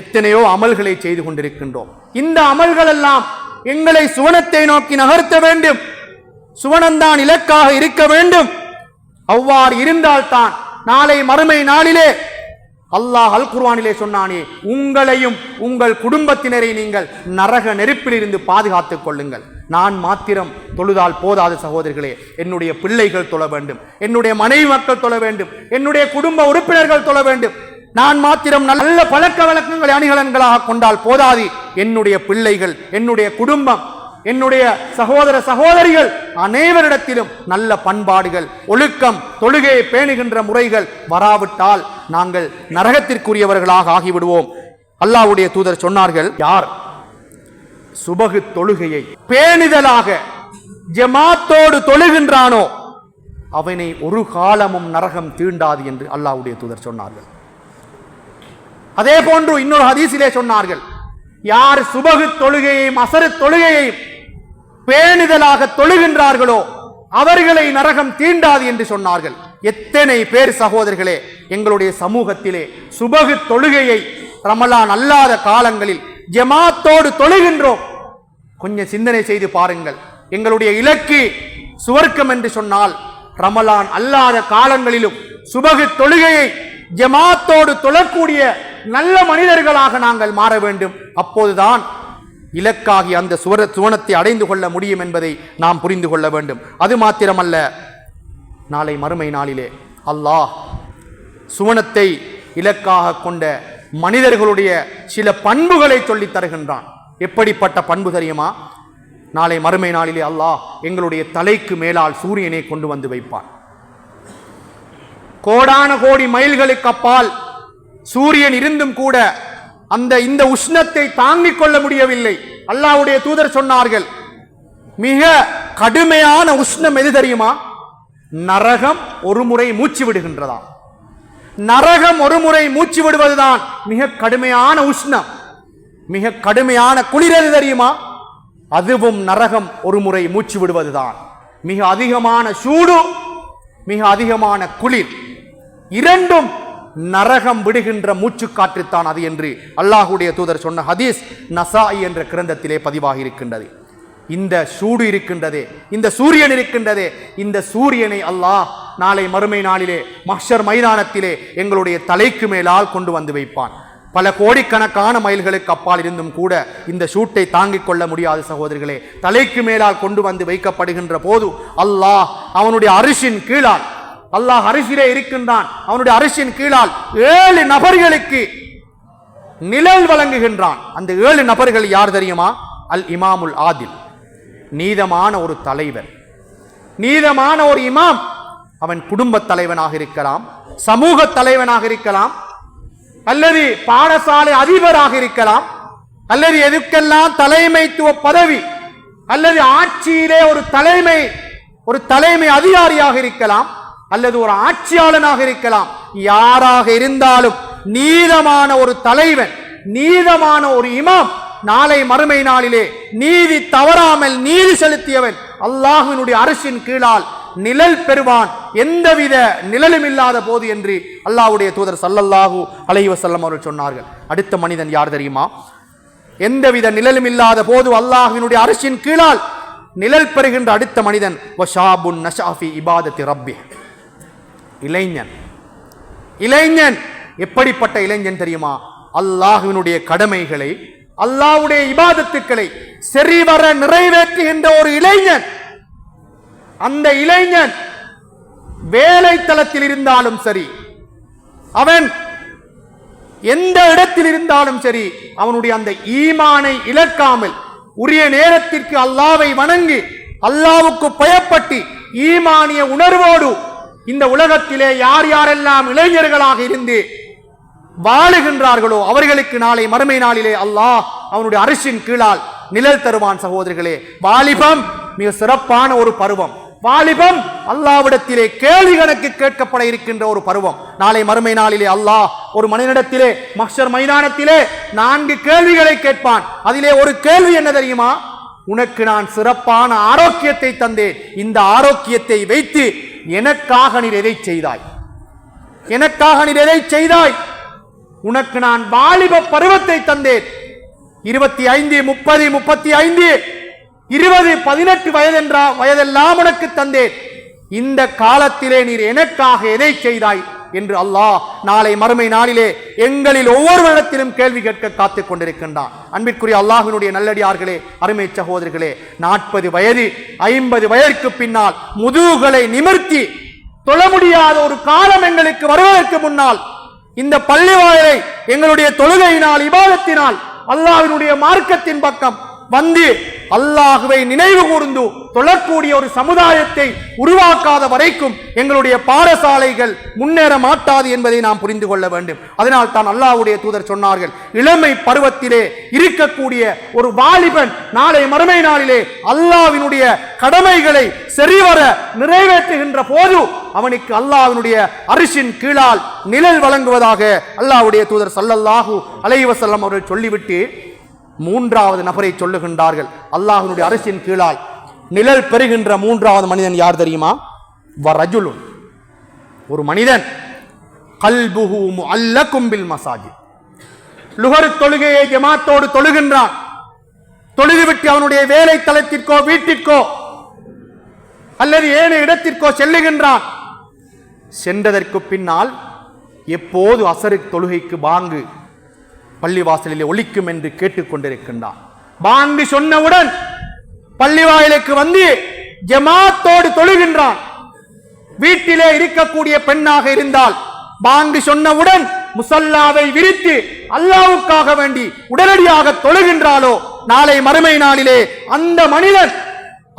எத்தனையோ அமல்களை செய்து கொண்டிருக்கின்றோம். இந்த அமல்கள் எல்லாம் எங்களை சுவனத்தை நோக்கி நகர்த்த வேண்டும். சுவனந்தான் இலக்காக இருக்க வேண்டும். அவ்வாறு இருந்தால்தான் நாளை மறுமை நாளிலே அல்லாஹ் அல் குர்வானிலே சொன்னானே உங்களையும் உங்கள் குடும்பத்தினரை நீங்கள் நரக நெருப்பிலிருந்து பாதுகாத்துக் கொள்ளுங்கள். நான் மாத்திரம் தொழுதால் போதாது சகோதரிகளே என்னுடைய பிள்ளைகள் தொழ வேண்டும். என்னுடைய மனைவி மக்கள் தொழ வேண்டும். என்னுடைய குடும்ப உறுப்பினர்கள் தொழ வேண்டும். நான் மாத்திரம் நல்ல பழக்க வழக்கங்களை அணிகலன்களாக கொண்டால் போதாது. என்னுடைய பிள்ளைகள் என்னுடைய குடும்பம் என்னுடைய சகோதர சகோதரிகள் அனைவரிடத்திலும் நல்ல பண்பாடுகள் ஒழுக்கம் தொழுகையை பேணுகின்ற முறைகள் வராவிட்டால் நாங்கள் நரகத்திற்குரியவர்களாக ஆகிவிடுவோம். அல்லாவுடைய தூதர் சொன்னார்கள் யார் சுபகு தொழுகையை பேணுதலாக ஜமாத்தோடு தொழுகின்றானோ அவனை ஒரு காலமும் நரகம் தீண்டாது என்று அல்லாவுடைய தூதர் சொன்னார்கள். அதே போன்று இன்னொரு ஹதீசிலே சொன்னார்கள். யார் சுபகு தொழுகையையும் அசரு தொழுகையையும் பேணிதலாக தொழுகின்றார்களோ அவர்களை நரகம் தீண்டாது என்று சொன்னார்கள். எத்தனை பேர் சகோதரர்களே எங்களுடைய சமூகத்திலே சுபகு தொழுகையை ரமலான் அல்லாத காலங்களில் ஜமாத்தோடு தொழுகின்றோம். கொஞ்சம் சிந்தனை செய்து பாருங்கள். எங்களுடைய இலக்கு சுவர்க்கம் என்று சொன்னால் ரமலான் அல்லாத காலங்களிலும் சுபகு தொழுகையை ஜமாத்தோடு தொழக்கூடிய நல்ல மனிதர்களாக நாங்கள் மாற வேண்டும். அப்போதுதான் இலக்காகி அந்த சுவர சுவனத்தை அடைந்து கொள்ள முடியும் என்பதை நாம் புரிந்து கொள்ள வேண்டும். அது மாத்திரமல்ல நாளை மறுமை நாளிலே அல்லாஹ் சுவனத்தை இலக்காக கொண்ட மனிதர்களுடைய சில பண்புகளை சொல்லித் தருகின்றான். எப்படிப்பட்ட பண்பு தெரியுமா? நாளை மறுமை நாளிலே அல்லாஹ் எங்களுடைய தலைக்கு மேலால் சூரியனை கொண்டு வந்து வைப்பான். கோடான கோடி மைல்களுக்கு அப்பால் சூரியன் இருந்தும் கூட அந்த இந்த உஷ்ணத்தை தாங்கிக் கொள்ள முடியவில்லை. அல்லாஹ்வுடைய தூதர் சொன்னார்கள் மிக கடுமையான உஷ்ணம் எது தெரியுமா? நரகம் ஒரு முறை மூச்சு விடுகின்றதா நரகம் ஒரு முறை மூச்சு விடுவதுதான் மிக கடுமையான உஷ்ணம். மிக கடுமையான குளிர் எது தெரியுமா? அதுவும் நரகம் ஒரு முறை மூச்சு விடுவதுதான். மிக அதிகமான சூடு மிக அதிகமான குளிர். இரண்டும் நரகம் விடுகின்ற மூச்சுக்காற்றுத்தான் அது என்று அல்லாஹுடைய தூதர் சொன்ன ஹதீஸ் நசாய் என்ற கிரந்தத்திலே பதிவாகி இருக்கின்றது இந்த சூடு இருக்கின்றதே இந்த சூரியன் இருக்கின்றதே இந்த சூரியனை அல்லாஹ் நாளை மறுமை நாளிலே மஹர் மைதானத்திலே எங்களுடைய தலைக்கு மேலால் கொண்டு வந்து வைப்பான். பல கோடிக்கணக்கான மைல்களுக்கு அப்பால் இருந்தும் கூட இந்த சூட்டை தாங்கிக் கொள்ள முடியாத சகோதரிகளே. தலைக்கு மேலால் கொண்டு வந்து வைக்கப்படுகின்ற போது அல்லாஹ் அவனுடைய அரிசின் கீழால் அல்லாஹ் அரிசிலே இருக்கின்றான். அவனுடைய அரிசியின் கீழால் ஏழு நபர்களுக்கு நிழல் வழங்குகின்றான். அந்த ஏழு நபர்கள் யார் தெரியுமா? அல் இமாமுல் ஆதில். நீதமான ஒரு தலைவர். நீதமான ஒரு இமாம். அவன் குடும்ப தலைவனாக இருக்கலாம் சமூக தலைவனாக இருக்கலாம் அல்லது பாடசாலை அதிபராக இருக்கலாம் அல்லது எதுக்கெல்லாம் தலைமைத்துவ பதவி அல்லது ஆட்சியிலே ஒரு தலைமை ஒரு தலைமை அதிகாரியாக இருக்கலாம் அல்லது ஒரு ஆட்சியாளனாக இருக்கலாம். யாராக இருந்தாலும் நீதமான ஒரு தலைவன் நீதமான ஒரு இமாம் நாளை மறுமை நாளிலே நீதி தவறாமல் நீதி செலுத்தியவன் அல்லாஹினுடைய அரசின் கீழால் நிழல் பெறுவான். எந்தவித நிழலும் இல்லாத போது என்று அல்லாஹ்வுடைய தூதர் சல்லல்லாஹு அலைஹி வஸல்லம் அவர்கள் சொன்னார்கள். அடுத்த மனிதன் யார் தெரியுமா? எந்தவித நிழலும் இல்லாத போது அல்லாஹினுடைய அரசின் கீழால் நிழல் பெறுகின்ற அடுத்த மனிதன் வஷாபுன் நஷாஃபி இபாதத்தி ரப்பி இளைஞன். இளைஞன். எப்படிப்பட்ட இளைஞன் தெரியுமா? அல்லாஹுவினுடைய கடமைகளை அல்லாஹ்வுடைய இபாதத்துக்களை செறிவர நிறைவேற்றுகின்ற ஒரு இளைஞன். அந்த இளைஞன் வேலை தளத்தில் இருந்தாலும் சரி அவன் எந்த இடத்தில் இருந்தாலும் சரி அவனுடைய அந்த ஈமானை இழக்காமல் உரிய நேரத்திற்கு அல்லாவை வணங்கி அல்லாவுக்கு பயப்பட்டு ஈமானிய உணர்வோடு இந்த உலகத்திலே யார் யாரெல்லாம் இளைஞர்களாக இருந்து வாழுகின்றார்களோ அவர்களுக்கு நாளை மறுமை நாளிலே அல்லாஹ் அவனுடைய அரசின் கீழால் நிழல் தருவான் சகோதரிகளே. வாலிபம் மிக சிறப்பான ஒரு பருவம். வாலிபம் அல்லாவிடத்திலே கேள்வி கணக்கு கேட்கப்பட இருக்கின்ற ஒரு பருவம். நாளை மறுமை நாளிலே அல்லாஹ் ஒரு மனிதனிடத்திலே மக்சர் மைதானத்திலே நான்கு கேள்விகளை கேட்பான். அதிலே ஒரு கேள்வி என்ன தெரியுமா? உனக்கு நான் சிறப்பான ஆரோக்கியத்தை தந்தேன். இந்த ஆரோக்கியத்தை வைத்து எனக்காக நீர் எதை செய்தாய்? எனக்காக நீர் எதை செய்தாய்? உனக்கு நான் வாலிப பருவத்தை தந்தேன். இருபத்தி ஐந்து முப்பது முப்பத்தி ஐந்து இருபது பதினெட்டு வயதென்றா வயதெல்லாம் உனக்கு தந்தேன். இந்த காலத்திலே நீர் எனக்காக எதை செய்தாய்? என்று அல்லாஹ் நாளை மறுமை நாளிலே எங்களில் ஒவ்வொருவரிடத்திலும் கேள்வி கேட்க காத்துக் கொண்டிருக்கின்றான். அன்பிற்குரிய அல்லாஹினுடைய நல்லடியார்களே அருமை சகோதரர்களே நாற்பது வயது ஐம்பது வயதிற்கு பின்னால் முதுகுகளை நிமிர்த்தி தொழ முடியாத ஒரு காலம் எங்களுக்கு வருவதற்கு முன்னால் இந்த பள்ளி வாயிலை எங்களுடைய தொழுகையினால் இபாதத்தினால் அல்லாவினுடைய மார்க்கத்தின் பக்கம் வந்து அல்லாஹுவை நினைவு கூர்ந்து தொழக்கூடிய ஒரு சமுதாயத்தை உருவாக்காத வரைக்கும் எங்களுடைய பாடசாலைகள் முன்னேற மாட்டாது என்பதை நாம் புரிந்து கொள்ள வேண்டும். அதனால் தான் அல்லாஹுடைய தூதர் சொன்னார்கள் இளமை பருவத்திலே இருக்கக்கூடிய ஒரு வாலிபன் நாளை மறுமை நாளிலே அல்லாவினுடைய கடமைகளை சரிவர நிறைவேற்றுகின்ற போது அவனுக்கு அல்லாவினுடைய அரிசின் கீழால் நிழல் வழங்குவதாக அல்லாஹ்வுடைய தூதர் சல்லல்லாஹு அலைவசல்லம் அவர்கள் சொல்லிவிட்டு மூன்றாவது நபரை சொல்லுகின்றார்கள். அல்லாஹினுடைய அரசின் கீழால் நிழல் பெறுகின்ற மூன்றாவது மனிதன் யார் தெரியுமா? வரஜுலுன் ஒரு மனிதன். கல்புஹு அல்ல பில் மசாஜித். லுகரு தொழுகையை ஜமாத்தோடு தொழுகின்றான். தொழுதுவிட்டு அவனுடைய வேலை தளத்திற்கோ வீட்டிற்கோ அல்லது ஏனைய இடத்திற்கோ செல்லுகின்றான். சென்றதற்கு பின்னால் எப்போது அசரு தொழுகைக்கு பாங்கு பள்ளிவாசலிலே ஒழிக்கும் என்று கேட்டுக்கொண்டிருக்கின்றான். பாங்கு சொன்னவுடன் பள்ளிவாயிலுக்கு வந்து ஜமாத்தோடு தொழுகின்றான். வீட்டிலே இருக்கக்கூடிய பெண்ணாக இருந்தால் பாங்கு சொன்னவுடன் முசல்லாவை விரித்து அல்லாவுக்காக வேண்டி உடனடியாக தொழுகின்றாலோ நாளை மறுமை நாளிலே அந்த மனிதன்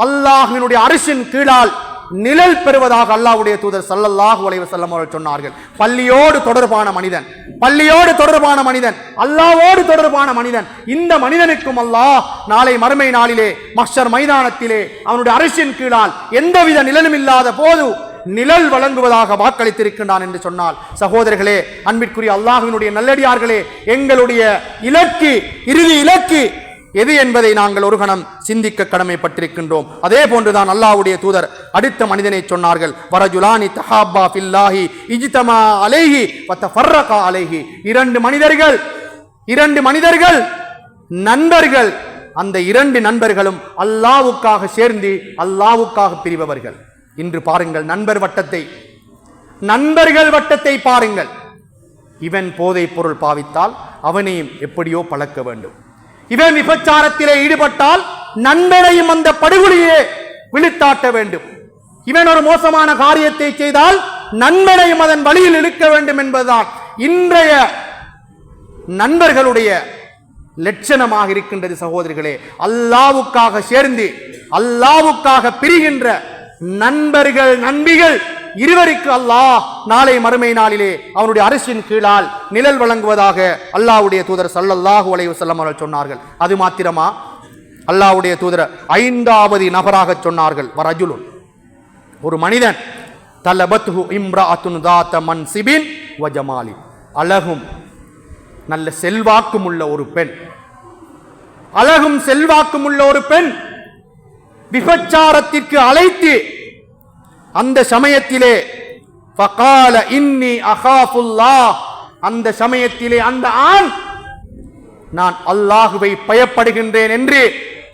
அல்லாஹ்வினுடைய அரிசின் கீழால் நிழல் பெறுவதாக அல்லாவுடைய தூதர் சல்லல்லாஹு உலைவ செல்லம் அவர்கள் சொன்னார்கள். பள்ளியோடு தொடர்பான மனிதன் பள்ளியோடு தொடர்பான மனிதன் அல்லாவோடு தொடர்பான மனிதன் இந்த மனிதனுக்கும் அல்லாஹ் நாளை மறுமை நாளிலே மஹ்ஷர் மைதானத்திலே அவனுடைய அரசின் கீழால் எந்தவித நிழலும் இல்லாத போது நிழல் வழங்குவதாக வாக்களித்திருக்கின்றான் என்று சொன்னால் சகோதரர்களே அன்பிற்குரிய அல்லாஹினுடைய நல்லடியார்களே எங்களுடைய இலக்கு இறுதி இலக்கு எது என்பதை நாங்கள் ஒரு கணம் சிந்திக்க கடமைப்பட்டிருக்கின்றோம். அதே போன்றுதான் அல்லாஹ்வுடைய தூதர் அடுத்த மனிதனை சொன்னார்கள் வரஜுலானி தஹாபா ஃபில்லாஹி இஜிதமா அலைஹி வத்தஃபர்ரகா அலைஹி. இரண்டு மனிதர்கள் இரண்டு மனிதர்கள் நண்பர்கள் அந்த இரண்டு நண்பர்களும் அல்லாவுக்காக சேர்ந்து அல்லாவுக்காக பிரிபவர்கள். இன்று பாருங்கள் நண்பர் வட்டத்தை. நண்பர்கள் வட்டத்தை பாருங்கள். இவன் போதைப் பொருள் பாவித்தால் அவனையும் எப்படியோ பழக்க வேண்டும். இவன் விபச்சாரத்திலே ஈடுபட்டால் நண்பனையும் அந்த படுகொலியே விழித்தாட்ட வேண்டும். இவன் ஒரு மோசமான காரியத்தை செய்தால் நண்பனையும் அதன் வழியில் இழுக்க வேண்டும் என்பதுதான் இன்றைய நண்பர்களுடைய லட்சணமாக இருக்கின்றது சகோதரிகளே. அல்லாவுக்காக சேர்ந்து அல்லாவுக்காக பிரிகின்ற நண்பர்கள் நண்பிகள் இருவருக்கு அல்லாஹ் நாளை மறுமை நாளிலே அவனுடைய அரசின் கீழால் நிழல் வழங்குவதாக அல்லாவுடைய தூதர் சல்லல்லாஹு அலைஹி வஸல்லம் அவர்கள் சொன்னார்கள். அது மாத்திரமா? அல்லாஹ்வுடைய தூதர் ஐந்தாவது நபராக சொன்னார்கள். வரஜுலுன் ஒரு மனிதன் தலபத்ஹு இம்ராஅத்துன் தாத்த மன் சிபின் வஜமாலி அழகும் நல்ல செல்வாக்கும் உள்ள ஒரு பெண். அழகும் செல்வாக்கும் உள்ள ஒரு பெண். விபச்சாரத்திற்கு அழைத்து அந்த சமயத்திலே ஃபகால இன்னி அகாஃபுல்லா அந்த சமயத்திலே அந்த ஆண் நான் அல்லாஹுவை பயப்படுகின்றேன் என்று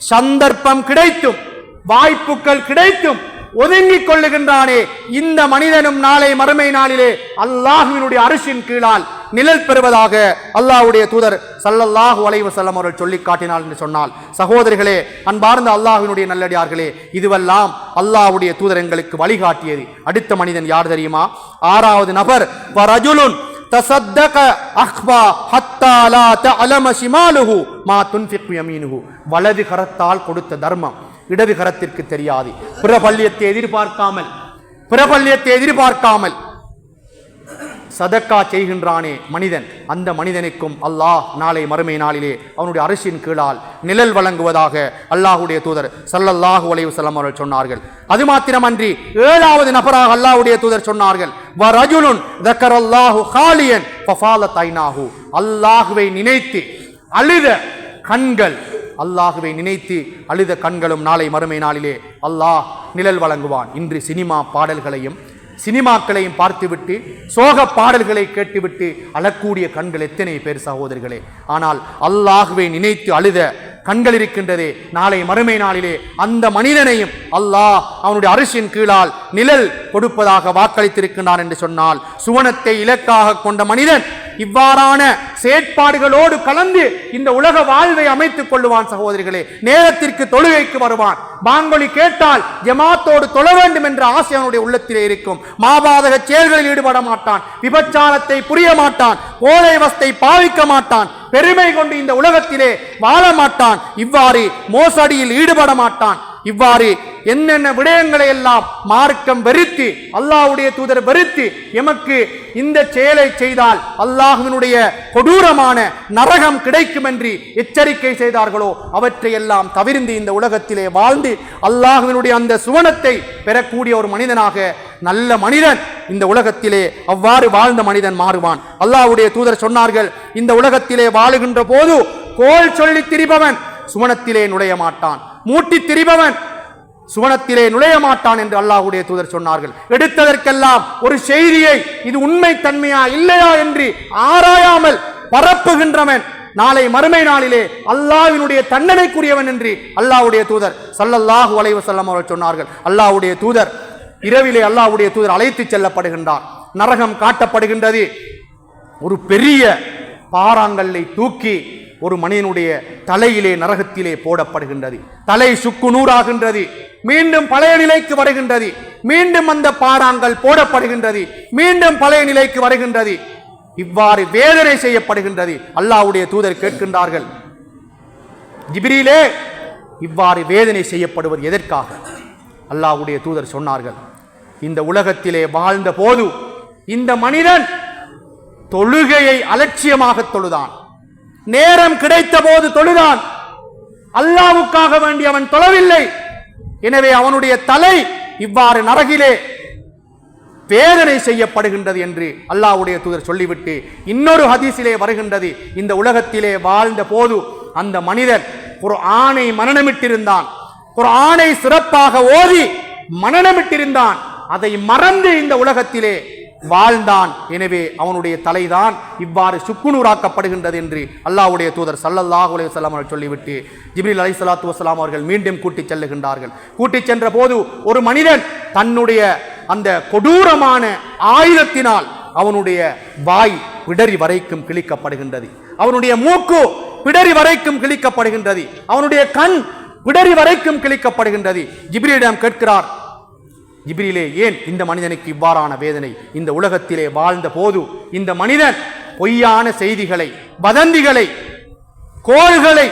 சந்தர்ப்பம் கிடைத்தும் வாய்ப்புகள் கிடைத்தும் ஒதுங்கிக் கொள்ளுகின்றானே இந்த மனிதனும் நாளை மறுமை நாளிலே அல்லாஹுவினுடைய அரசின் கீழால் நிழல் பெறுவதாக அல்லாஹுடைய தூதர் சல்லல்லாஹு வலைவு செல்லம் அவர்கள் சொல்லி காட்டினார் என்று சொன்னால் சகோதரிகளே அன்பார்ந்த அல்லாஹினுடைய நல்லடியார்களே இதுவெல்லாம் அல்லாஹுடைய தூதர் எங்களுக்கு வழிகாட்டியது. அடுத்த மனிதன் யார் தெரியுமா? ஆறாவது நபர் தசத்தக அஹ்பா ஹத்தாலா தலம சிமாலுஹு மா துன்ஃபிக் யமீனுஹு. வலது கரத்தால் கொடுத்த தர்மம் இடது கரத்திற்கு தெரியாது. பிரபல்யத்தை எதிர்பார்க்காமல் பிரபல்யத்தை எதிர்பார்க்காமல் சதக்கா செய்கின்றானே மனிதன். அந்த மனிதனுக்கும் அல்லாஹ் நாளை மறுமை நாளிலே அவனுடைய அரசின் கீழால் நிழல் வழங்குவதாக அல்லாஹுடைய தூதர் சல்லல்லாஹு வலைவு செல்லம் அவர்கள் சொன்னார்கள். அது மாத்திரமன்றி ஏழாவது நபராக அல்லாஹுடைய தூதர் சொன்னார்கள் வரஜுலுன் தக்கரல்லாஹு ஹாலியன் பஃபால தைனாஹு. அல்லாஹுவை நினைத்து அழுத கண்கள் அல்லாஹுவை நினைத்து அழுத கண்களும் நாளை மறுமை நாளிலே அல்லாஹ் நிழல் வழங்குவான். இன்று சினிமா பாடல்களையும் சினிமாக்களையும் பார்த்துவிட்டு சோக பாடல்களை கேட்டுவிட்டு அழக்கூடிய கண்கள் எத்தனை பேர் சகோதரிகளே. ஆனால் அல்லாஹுவை நினைத்து அழுத கண்கள் இருக்கின்றது. நாளை மறுமை நாளிலே அந்த மனிதனையும் அல்லாஹ் அவனுடைய அரிசியின் கீழால் நிழல் கொடுப்பதாக வாக்களித்திருக்கின்றான் என்று சொன்னால் சுவனத்தை இலக்காக கொண்ட மனிதன் இவ்வாறான செயற்பாடுகளோடு கலந்து இந்த உலக வாழ்வை அமைத்துக் கொள்ளுவான் சகோதரிகளே. நேரத்திற்கு தொழுகைக்கு வருவான். பாங்கொலி கேட்டால் ஜமாத்தோடு தொழ வேண்டும் என்ற ஆசை அவனுடைய உள்ளத்திலே இருக்கும். மாபாதக செயல்களில் ஈடுபட மாட்டான். விபச்சாரத்தை புரிய மாட்டான். கோலை வஸ்தை பாவிக்க மாட்டான். பெருமை கொண்டு இந்த உலகத்திலே வாழ மாட்டான். இவ்வாறு மோசடியில் ஈடுபட மாட்டான். இவ்வாறு என்னென்ன விடயங்களை எல்லாம் மார்க்கம் வெறுத்து அல்லாஹ்வுடைய தூதர் வெறுத்து எமக்கு இந்த செயலை செய்தால் அல்லாஹ்வினுடைய கொடூரமான நரகம் கிடைக்கும் என்று எச்சரிக்கை செய்தார்களோ அவற்றை எல்லாம் தவிர்ந்து இந்த உலகத்திலே வாழ்ந்து அல்லாஹ்வினுடைய அந்த சுவனத்தை பெறக்கூடிய ஒரு மனிதனாக நல்ல மனிதன் இந்த உலகத்திலே அவ்வாறு வாழ்ந்த மனிதன் மாறுவான். அல்லாஹ்வுடைய தூதர் சொன்னார்கள் இந்த உலகத்திலே வாழுகின்ற போது கோல் சொல்லி திரிபவன் சுவனத்திலே நுழைய மாட்டான் மூட்டி திரிபவன் சுவனத்திலே நுழைய மாட்டான் என்று அல்லாஹ்வுடைய தூதர் சொன்னார்கள். எடுத்ததற்கெல்லாம் ஒரு செய்தியை இது உண்மை தன்மையா இல்லையா என்று ஆராயாமல் பரப்புகின்றவன் நாளை மறுமை நாளிலே அல்லாவினுடைய தண்டனைக்குரியவன் என்று அல்லாஹ்வுடைய தூதர் சல்லல்லாஹு அலைவ செல்லம் அவர்கள் சொன்னார்கள். அல்லாஹ்வுடைய தூதர் இரவிலே அல்லாஹ்வுடைய தூதர் அழைத்துச் செல்லப்படுகின்றார். நரகம் காட்டப்படுகின்றது. ஒரு பெரிய பாறாங்கல்லை தூக்கி ஒரு மனிதனுடைய தலையிலே நரகத்திலே போடப்படுகின்றது. தலை சுக்கு நூறாகின்றது. மீண்டும் பழைய நிலைக்கு வருகின்றது. மீண்டும் அந்த பாறாங்கள் போடப்படுகின்றது. மீண்டும் பழைய நிலைக்கு வருகின்றது. இவ்வாறு வேதனை செய்யப்படுகின்றது. அல்லாவுடைய தூதர் கேட்கின்றார்கள். ஜிபிரியிலே இவ்வாறு வேதனை செய்யப்படுவது எதற்காக? அல்லாஹ்வுடைய தூதர் சொன்னார்கள். இந்த உலகத்திலே வாழ்ந்த போது இந்த மனிதன் தொழுகையை அலட்சியமாக தொழுதான். நேரம் கிடைத்த போது தொழுதான். அல்லாவுக்காக வேண்டி அவன் தொழவில்லை. எனவே அவனுடைய தலை இவ்வாறு நரகிலே வேதனை செய்யப்படுகின்றது என்று அல்லாவுடைய தூதர் சொல்லிவிட்டு இன்னொரு ஹதீஸிலே வருகின்றது. இந்த உலகத்திலே வாழ்ந்த போது அந்த மனிதர் ஒரு ஆணை மனநமிட்டிருந்தான் ஒரு ஆணை சிறப்பாக ஓதி மனநமிட்டிருந்தான் அதை மறந்து இந்த உலகத்திலே வாழ்ந்தான். எனவே அவனுடைய தலைதான் இவ்வாறு சுக்குநூறாக்கப்படுகின்றது என்று அல்லாஹ்வுடைய தூதர் ஸல்லல்லாஹு அலைஹி அவர்கள் சொல்லிவிட்டு ஜிப்ரீல் சலாத்து வசலாம் அவர்கள் மீண்டும் கூட்டிச் செல்லுகின்றார்கள். கூட்டிச் சென்ற போது ஒரு மனிதன் தன்னுடைய அந்த கொடூரமான ஆயுதத்தினால் அவனுடைய வாய் பிடரி வரைக்கும் கிழிக்கப்படுகின்றது. அவனுடைய மூக்கு பிடரி வரைக்கும் கிழிக்கப்படுகின்றது. அவனுடைய கண் பிடரி வரைக்கும் கிழிக்கப்படுகின்றது. ஜிப்ரீலிடம் கேட்கிறார் ஜிப்ரிலே ஏன் இந்த மனிதனுக்கு இவ்வாறான வேதனை? இந்த உலகத்திலே வாழ்ந்த போது இந்த மனிதன் பொய்யான செய்திகளை வதந்திகளை கோள்களை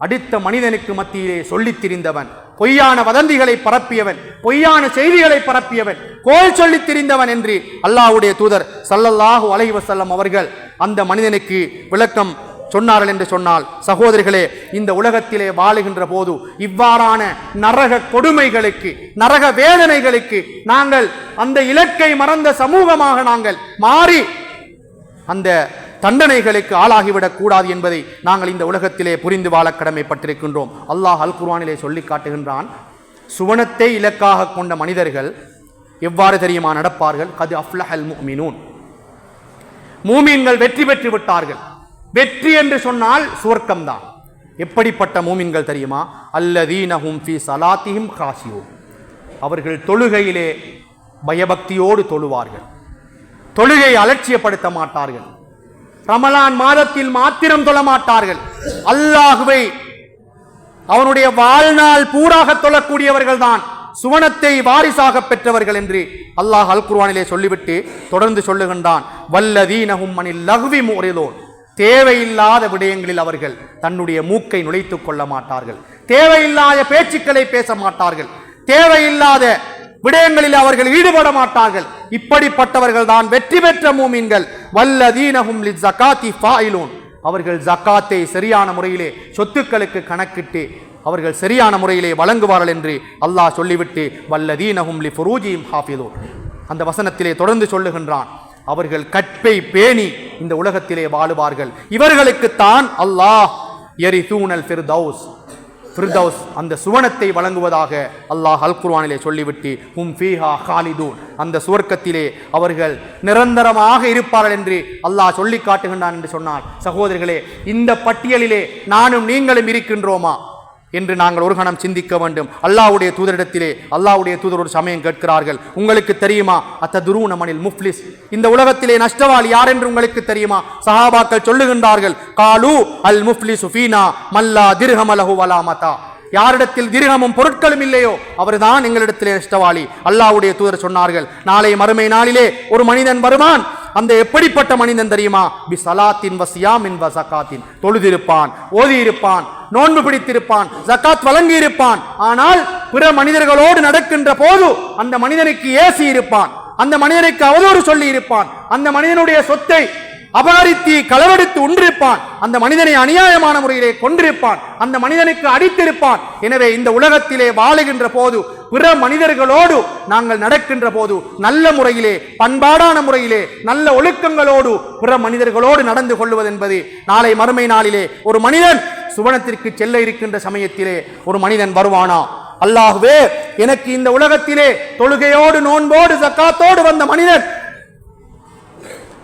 அடுத்த மனிதனுக்கு மத்தியிலே சொல்லித் திரிந்தவன் பொய்யான வதந்திகளை பரப்பியவன் பொய்யான செய்திகளை பரப்பியவன் கோல் சொல்லித் திரிந்தவன் என்று அல்லாஹ்வுடைய தூதர் சல்லல்லாஹு அலைவசல்லம் அவர்கள் அந்த மனிதனுக்கு விளக்கம் சொன்னார்கள் என்று சொன்னால் சகோதரிகளே இந்த உலகத்திலே வாழுகின்ற போது இவ்வாறான நரக கொடுமைகளுக்கு நரக வேதனைகளுக்கு நாங்கள் அந்த இலக்கை மறந்த சமூகமாக நாங்கள் மாறி அந்த தண்டனைகளுக்கு ஆளாகிவிடக் கூடாது என்பதை நாங்கள் இந்த உலகத்திலே புரிந்து வாழ கடமைப்பட்டிருக்கின்றோம். அல்லாஹ் அல் குர்வானிலே சொல்லி காட்டுகின்றான் சுவனத்தை இலக்காக கொண்ட மனிதர்கள் எவ்வாறு தெரியுமா? நடப்பார்கள் கது அஃப்லஹல் மூமினூன் மூமீன்கள் வெற்றி பெற்று விட்டார்கள். வெற்றி என்று சொன்னால் சுவர்க்கம்தான். எப்படிப்பட்ட மூமின்கள் தெரியுமா? அல்லதீனஹும் ஃபி சலாத்திஹிம் காசியோ அவர்கள் தொழுகையிலே பயபக்தியோடு தொழுவார்கள். தொழுகை அலட்சியப்படுத்த மாட்டார்கள். ரமலான் மாதத்தில் மாத்திரம் தொழ மாட்டார்கள். அல்லாஹுவை அவனுடைய வாழ்நாள் பூராக தொழக்கூடியவர்கள் தான் சுவனத்தை வாரிசாக பெற்றவர்கள் என்று அல்லாஹ் அல் குர்வானிலே சொல்லிவிட்டு தொடர்ந்து சொல்லுகின்றான். வல்லதீனஹும் மணி லஹ்வி முறைதோன் தேவையில்லாத விடயங்களில் அவர்கள் தன்னுடைய மூக்கை நுழைத்துக் கொள்ள மாட்டார்கள். தேவையில்லாத பேச்சுக்களை பேச மாட்டார்கள். தேவையில்லாத விடயங்களில் அவர்கள் ஈடுபட மாட்டார்கள். இப்படிப்பட்டவர்கள் தான் வெற்றி பெற்ற மூமின்கள். வல்லதீனஹும் லி ஜகாத்தி ஃபாயிலூன். அவர்கள் ஜக்காத்தை சரியான முறையிலே சொத்துக்களுக்கு கணக்கிட்டு அவர்கள் சரியான முறையிலே வழங்குவார்கள் என்று அல்லாஹ் சொல்லிவிட்டு வல்லதீனஹும் லி ஃபுரூஜிஹிம் ஹாஃபிதூன். அந்த வசனத்திலே தொடர்ந்து சொல்லுகின்றான். அவர்கள் கற்பை பேணி இந்த உலகத்திலே வாழுவார்கள். இவர்களுக்குத்தான் அல்லாஹ் எரி தூணல் ஃபிர்தௌஸ். ஃபிர்தௌஸ் அந்த சுவனத்தை வழங்குவதாக அல்லாஹ் அல்குர்வானிலே சொல்லிவிட்டு ஹும் ஃபீஹா ஹாலிதூன். அந்த சுவர்க்கத்திலே அவர்கள் நிரந்தரமாக இருப்பார்கள் என்று அல்லாஹ் சொல்லி காட்டுகின்றான் என்று சொன்னார் சகோதரர்களே இந்த பட்டியலிலே நானும் நீங்களும் இருக்கின்றோமா? என்று நாங்கள் ஒரு கணம் சிந்திக்க வேண்டும். அல்லாவுடைய தூதரிடத்திலே அல்லாஹ்வுடைய தூதர் ஒரு சமயம் கேட்கிறார்கள். உங்களுக்கு தெரியுமா? அத்த துருவனமனில் முஃப்லிஸ். இந்த உலகத்திலே நஷ்டவாளி யார் என்று உங்களுக்கு தெரியுமா? சஹாபாக்கள் சொல்லுகின்றார்கள் காலு அல் முஃப்லிஸ் ஃபீனா மல்லா திருஹமலஹு வலாமதா யாரிடத்தில் திருகமும் பொருட்களும் இல்லையோ அவர்தான் எங்களிடத்திலே நஷ்டவாளி. அல்லாவுடைய தூதர் சொன்னார்கள் நாளை மறுமை நாளிலே ஒரு மனிதன் வருவான் அந்த எப்படிப்பட்ட மனிதன் தெரியுமா? பி சலாத்தின் வசியாமின் வசகாத்தின் தொழுதிருப்பான் ஓதியிருப்பான் நோன்பு பிடித்திருப்பான் ஜக்காத் வழங்கி இருப்பான் ஆனால் பிற மனிதர்களோடு நடக்கின்ற போது அந்த மனிதனுக்கு ஏசி இருப்பான். அந்த மனிதனுக்கு அவதூறு சொல்லி இருப்பான் அந்த மனிதனுடைய சொத்தை அபகரித்து களவெடுத்து உண்டிருப்பான். அந்த மனிதனை அநியாயமான முறையிலே கொன்றிருப்பான். அந்த மனிதனுக்கு அடித்திருப்பான். எனவே இந்த உலகத்திலே வாழுகின்ற போது பிற மனிதர்களோடு நாங்கள் நடக்கின்ற போது நல்ல முறையிலே பண்பாடான முறையிலே நல்ல ஒழுக்கங்களோடு பிற மனிதர்களோடு நடந்து கொள்வது என்பது நாளை மறுமை நாளிலே ஒரு மனிதன் சுவனத்திற்கு செல்ல இருக்கின்ற சமயத்திலே ஒரு மனிதன் வருவானா? அல்லாஹ்வே எனக்கு இந்த உலகத்திலே தொழுகையோடு நோன்போடு சக்காத்தோடு வந்த மனிதன்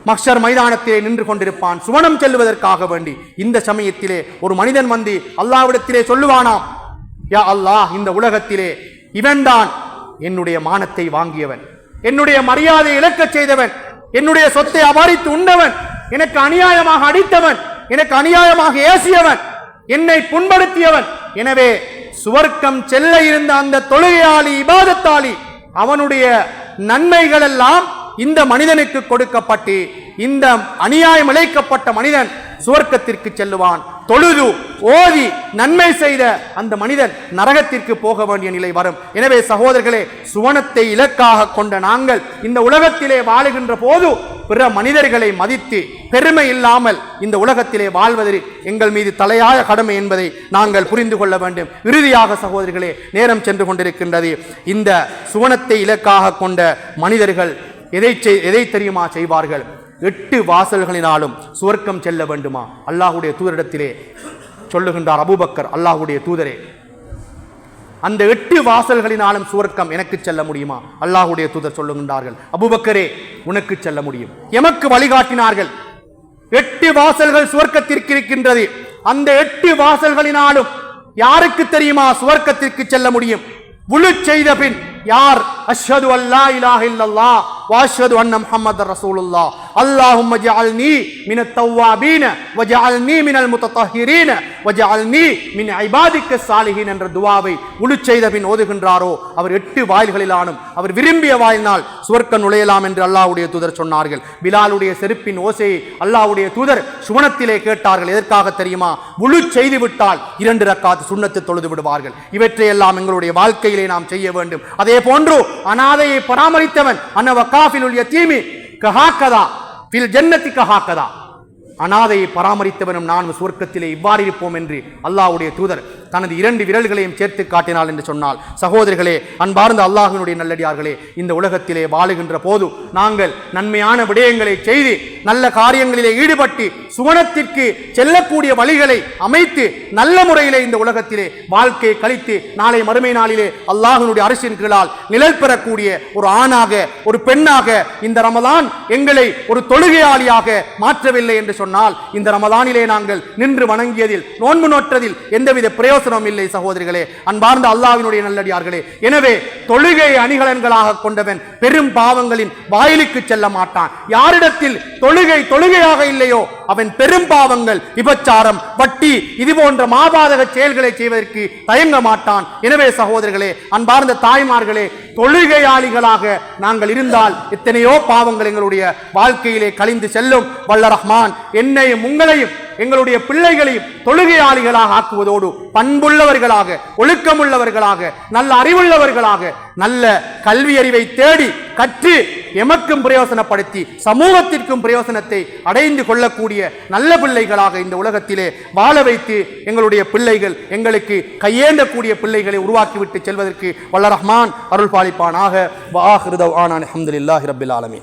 மக்ஷர் மைதானத்திலே நின்று கொண்டிருப்பான். சுவனம் செல்வதற்காக வேண்டி இந்த சமயத்திலே ஒரு மனிதன் வந்து அல்லாவிடத்திலே சொல்லுவானாம் யா அல்லாஹ் இந்த உலகத்திலே இவன்தான் என்னுடைய மானத்தை வாங்கியவன். என்னுடைய மரியாதையை இழக்கச் செய்தவன். என்னுடைய சொத்தை அபாரித்து உண்டவன் எனக்கு அநியாயமாக அடித்தவன். எனக்கு அநியாயமாக ஏசியவன். என்னை புண்படுத்தியவன். எனவே சுவர்க்கம் செல்ல இருந்த அந்த தொழுகையாளி இபாதத்தாளி அவனுடைய நன்மைகள் எல்லாம் இந்த மனிதனுக்கு கொடுக்கப்பட்டு இந்த அநியாயம் இழைக்கப்பட்ட மனிதன் சுவர்க்கத்திற்கு செல்லுவான். தொழுது ஓதி நன்மை செய்த அந்த மனிதன் நரகத்திற்கு போக வேண்டிய நிலை வரும். எனவே சகோதரர்களே சுவனத்தை இலக்காக கொண்ட நாங்கள் இந்த உலகத்திலே வாழுகின்ற போது பிற மனிதர்களை மதித்து பெருமை இல்லாமல் இந்த உலகத்திலே வாழ்வது எங்கள் மீது தலையாய கடமை என்பதை நாங்கள் புரிந்து கொள்ள வேண்டும். இறுதியாக சகோதரிகளே நேரம் சென்று கொண்டிருக்கின்றது. இந்த சுவனத்தை இலக்காக கொண்ட மனிதர்கள் எதை செய்- எதை தெரியுமா செய்வார்கள்? எட்டு வாசல்களினாலும் சுவர்க்கம் செல்ல வேண்டுமா? அல்லாஹுடைய தூதரிடத்திலே சொல்லுகின்றார் அபூபக்கர் அல்லாஹுடைய தூதரே. அந்த எட்டு வாசல்களினாலும் சுவர்க்கம் எனக்கு செல்ல முடியுமா? அல்லாஹுடைய தூதர் சொல்லுகின்றார்கள் அபூபக்கரே உனக்கு செல்ல முடியும். எமக்கு வழிகாட்டினார்கள் எட்டு வாசல்கள் சுவர்க்கத்திற்கு இருக்கின்றது. அந்த எட்டு வாசல்களினாலும் யாருக்கு தெரியுமா சுவர்க்கத்திற்கு செல்ல முடியும்? முழு செய்த பின் யார் அஷ்ஹது அல்லா இலாஹ இல்லல்லா வாஷ்ஹது அன்ன முஹம்மது ரசூலுல்லா அல்லாஹும்ம ஜஅல்னி மின தவ்வாபீன வஜஅல்னி மினல் முத்தத்தஹிரீன வஜஅல்னி மின் இபாதிக்க சாலிஹீன் என்ற துவாவை முழு செய்த பின் ஓதுகின்றாரோ? அவர் எட்டு வாயில்களிலானும் அவர் விரும்பிய வாயினால் சுவர்க்க நுழையலாம் என்று அல்லாஹ்வுடைய தூதர் சொன்னார்கள். பிலாலுடைய செருப்பின் ஓசையை அல்லாஹ்வுடைய தூதர் சுவனத்திலே கேட்டார்கள். எதற்காக தெரியுமா? முழு செய்து விட்டால் இரண்டு ரக்காத்து சுண்ணத்து தொழுது விடுவார்கள். இவற்றையெல்லாம் எங்களுடைய வாழ்க்கையிலே நாம் செய்ய வேண்டும். அதே போன்று அனாதையை பராமரித்தவன். அன்னவ உள்ள தீமி கஹாக்கதா. பில் ஜன்னத்தி கஹாக்கதா. அனாதையை பராமரித்தவனும் நான் சுவர்க்கத்திலே இவ்வாறு இருப்போம் என்று அல்லாவுடைய தூதர் தனது இரண்டு விரல்களையும் சேர்த்து காட்டினாள் என்று சொன்னால் சகோதரிகளே அன்பார்ந்த அல்லாஹினுடைய நல்லடியார்களே இந்த உலகத்திலே வாழுகின்ற போது நாங்கள் நன்மையான விடயங்களை செய்து நல்ல காரியங்களிலே ஈடுபட்டு சுவனத்திற்கு செல்லக்கூடிய வழிகளை அமைத்து நல்ல முறையிலே இந்த உலகத்திலே வாழ்க்கையை கழித்து நாளை மறுமை நாளிலே அல்லாஹினுடைய அரசின் கீழால் நிழல் பெறக்கூடிய ஒரு ஆணாக ஒரு பெண்ணாக இந்த ரமதான் எங்களை ஒரு தொழுகையாளியாக மாற்றவில்லை என்று சொன்னால் இந்த ரமதானிலே நாங்கள் நின்று வணங்கியதில் நோன்பு நோற்றதில் எந்தவித பிரயோசனம் இல்லை சகோதரிகளே. அன்பார்ந்த அல்லாவினுடைய நல்லடியார்களே. எனவே தொழுகை அணிகலன்களாக கொண்டவன் பெரும் பாவங்களின் வாயிலுக்கு செல்ல மாட்டான். யாரிடத்தில் தொழுகை தொழுகையாக இல்லையோ அவன் பெரும் பாவங்கள் விபச்சாரம் வட்டி இது போன்ற மாபாதக செயல்களை செய்வதற்கு தயங்க மாட்டான். எனவே சகோதரர்களே அன்பார்ந்த தாய்மார்களே தொழுகையாளிகளாக நாங்கள் இருந்தால் எத்தனையோ பாவங்கள் எங்களுடைய வாழ்க்கையிலே கழிந்து செல்லும். வல்ல ரஹ்மான் என்னையும் உங்களையும் எங்களுடைய பிள்ளைகளையும் தொழுகையாளிகளாக ஆக்குவதோடு பண்புள்ளவர்களாக ஒழுக்கமுள்ளவர்களாக நல்ல அறிவுள்ளவர்களாக நல்ல கல்வி அறிவை தேடி கற்று எமக்கும் பிரயோசனப்படுத்தி சமூகத்திற்கும் பிரயோசனத்தை அடைந்து கொள்ளக்கூடிய நல்ல பிள்ளைகளாக இந்த உலகத்திலே வாழ வைத்து எங்களுடைய பிள்ளைகள் எங்களுக்கு கையேந்தக்கூடிய பிள்ளைகளை உருவாக்கிவிட்டு செல்வதற்கு வல்ல ரஹ்மான் அருள் பாலிப்பானாக வாஹிருதவ் ஆனான் அஹமதுல்லாஹி ரபில் ஆலமி